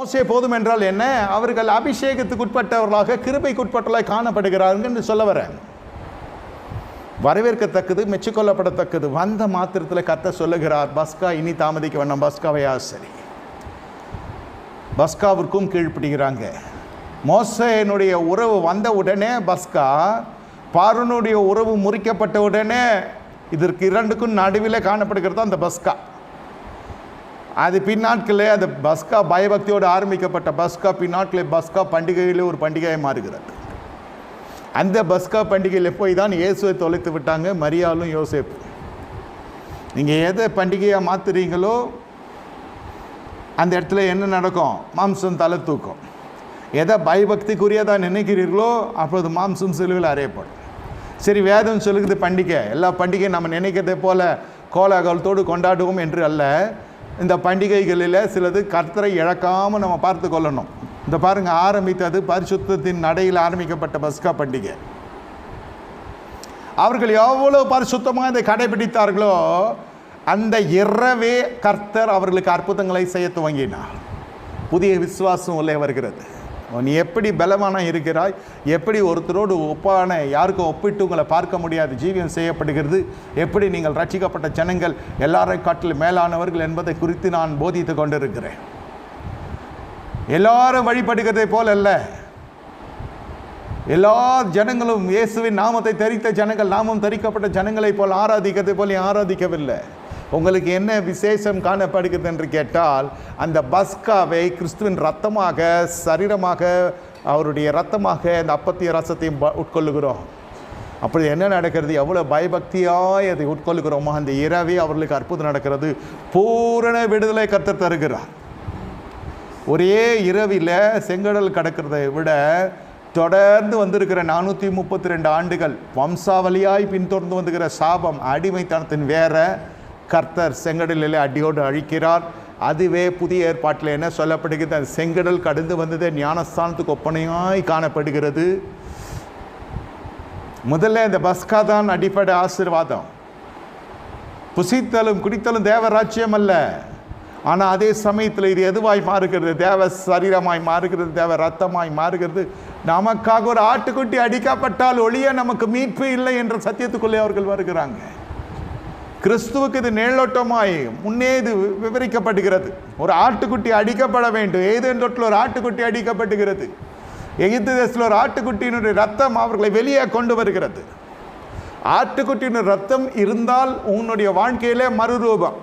மோசே போதும் என்றால் என்ன? அவர்கள் அபிஷேகத்துக்கு உட்பட்டவர்களாக கிருபைக்குட்பட்டவர்களாக காணப்படுகிறார்கள் என்று சொல்ல வரேன். வரவேற்கத்தக்கது மெச்சுக்கொள்ளப்படத்தக்கது. வந்த மாத்திரத்தில் கத்த சொல்லுகிறார் பஸ்கா இனி தாமதிக்க வேண்டாம். பஸ்காவையா சரி? பஸ்காவிற்கும் கீழ்ப்பிடுகிறாங்க. மோசையனுடைய உறவு வந்த உடனே பஸ்கா பாருனுடைய உறவு முறிக்கப்பட்ட உடனே இதற்கு இரண்டுக்கும் நடுவில் காணப்படுகிறது அந்த பஸ்கா. அது பின்னாட்களே அந்த பஸ்கா பயபக்தியோடு ஆரம்பிக்கப்பட்ட பஸ்கா பின்னாட்களே பஸ்கா பண்டிகையிலே ஒரு பண்டிகையாக மாறுகிறது. அந்த பஸ்கா பண்டிகையில் போய் தான் இயேசுவை தொலைத்து விட்டாங்க மரியாலும் யோசேப்பு. நீங்கள் எதை பண்டிகையாக மாற்றுறீங்களோ அந்த இடத்துல என்ன நடக்கும்? மாம்சம் தலை தூக்கும். எதை பயபக்திக்குரியதாக நினைக்கிறீர்களோ அப்போது மாம்சம் சிலுவில் அறையப்படும். சரி வேதம் சொல்லுகிறது பண்டிகை. எல்லா பண்டிகையும் நம்ம நினைக்கிறதை போல கோலாகலத்தோடு கொண்டாடுவோம் என்று அல்ல. இந்த பண்டிகைகளில் சிலது கர்த்தரை இழக்காமல் நம்ம பார்த்து கொள்ளணும். இந்த பாருங்கள் ஆரம்பித்தது பரிசுத்தத்தின் நடையில் ஆரம்பிக்கப்பட்ட பஸ்கா பண்டிகை. அவர்கள் எவ்வளோ பரிசுத்தமாக இதை கடைபிடித்தார்களோ அந்த இரவே கர்த்தர் அவர்களுக்கு அற்புதங்களை செய்ய துவங்கினார். புதிய விசுவாசம் உள்ளே வருகிறது. நீ எப்படி பலமான இருக்கிறாய்? எப்படி ஒருத்தரோடு ஒப்பான யாருக்கும் ஒப்பிட்டு உங்களை பார்க்க முடியாது ஜீவியம் செய்யப்படுகிறது? எப்படி நீங்கள் ரட்சிக்கப்பட்ட ஜனங்கள் எல்லாரை காட்டில் மேலானவர்கள் என்பதை குறித்து நான் போதித்து கொண்டிருக்கிறேன். எல்லாரும் வழிபடுகிறதை போல் அல்ல. எல்லா ஜனங்களும் இயேசுவின் நாமத்தை தரித்த ஜனங்கள் நாமம் தரிக்கப்பட்ட ஜனங்களைப் போல் ஆராதிக்கிறதை போல் ஆராதிக்கவில்லை. உங்களுக்கு என்ன விசேஷம் காணப்படுகிறது என்று கேட்டால் அந்த பஸ்காவை கிறிஸ்துவின் ரத்தமாக சரீரமாக அவருடைய ரத்தமாக அந்த அப்பத்திய ரசத்தையும் ப- உட்கொள்ளுகிறோம். அப்படி என்ன நடக்கிறது? எவ்வளோ பயபக்தியாய் அதை உட்கொள்ளுகிறோமோ அந்த இரவே அவர்களுக்கு அற்புதம் நடக்கிறது. பூரண விடுதலை கர்த்தர் தருகிறார். ஒரே இரவில் செங்கடல் கடக்கிறதை விட தொடர்ந்து வந்திருக்கிற நானூற்றி முப்பத்தி ரெண்டு ஆண்டுகள் வம்சாவளியாய் பின்தொடர்ந்து வந்துகிற சாபம் அடிமைத்தனத்தின் வேற கர்த்தர் செங்கடலில் அடியோடு அழிக்கிறார். அதுவே புதிய ஏற்பாட்டில் என்ன சொல்லப்படுகிறது? அந்த செங்கடல் கடந்து வந்தது ஞானஸ்தானத்துக்கு ஒப்பனையாய் காணப்படுகிறது. முதல்ல இந்த பஸ்கா தான் அடிப்படை ஆசீர்வாதம். புசித்தலும் குடித்தலும் தேவராஜ்யம் அல்ல. ஆனால் அதே சமயத்தில் இது எதுவாய் மாறுகிறது? தேவ சரீரமாய் மாறுகிறது தேவ ரத்தமாய் மாறுகிறது. நமக்காக ஒரு ஆட்டுக்குட்டி அடிக்கப்பட்டால் ஒளிய நமக்கு மீட்பு இல்லை என்ற சத்தியத்துக்குள்ளே அவர்கள் வருகிறாங்க. கிறிஸ்துவுக்கு இது நேழோட்டமாய் முன்னே இது வி- விவரிக்கப்படுகிறது. ஒரு ஆட்டுக்குட்டி அடிக்கப்பட வேண்டும். ஏதேன் தொட்டில் ஒரு ஆட்டுக்குட்டி அடிக்கப்படுகிறது எகிப்து தேசத்தில் ஒரு ஆட்டுக்குட்டியினுடைய ரத்தம் அவர்களை வெளியே கொண்டு வருகிறது. ஆட்டுக்குட்டியினுடைய ரத்தம் இருந்தால் உன்னுடைய வாழ்க்கையிலே மறுரூபம்.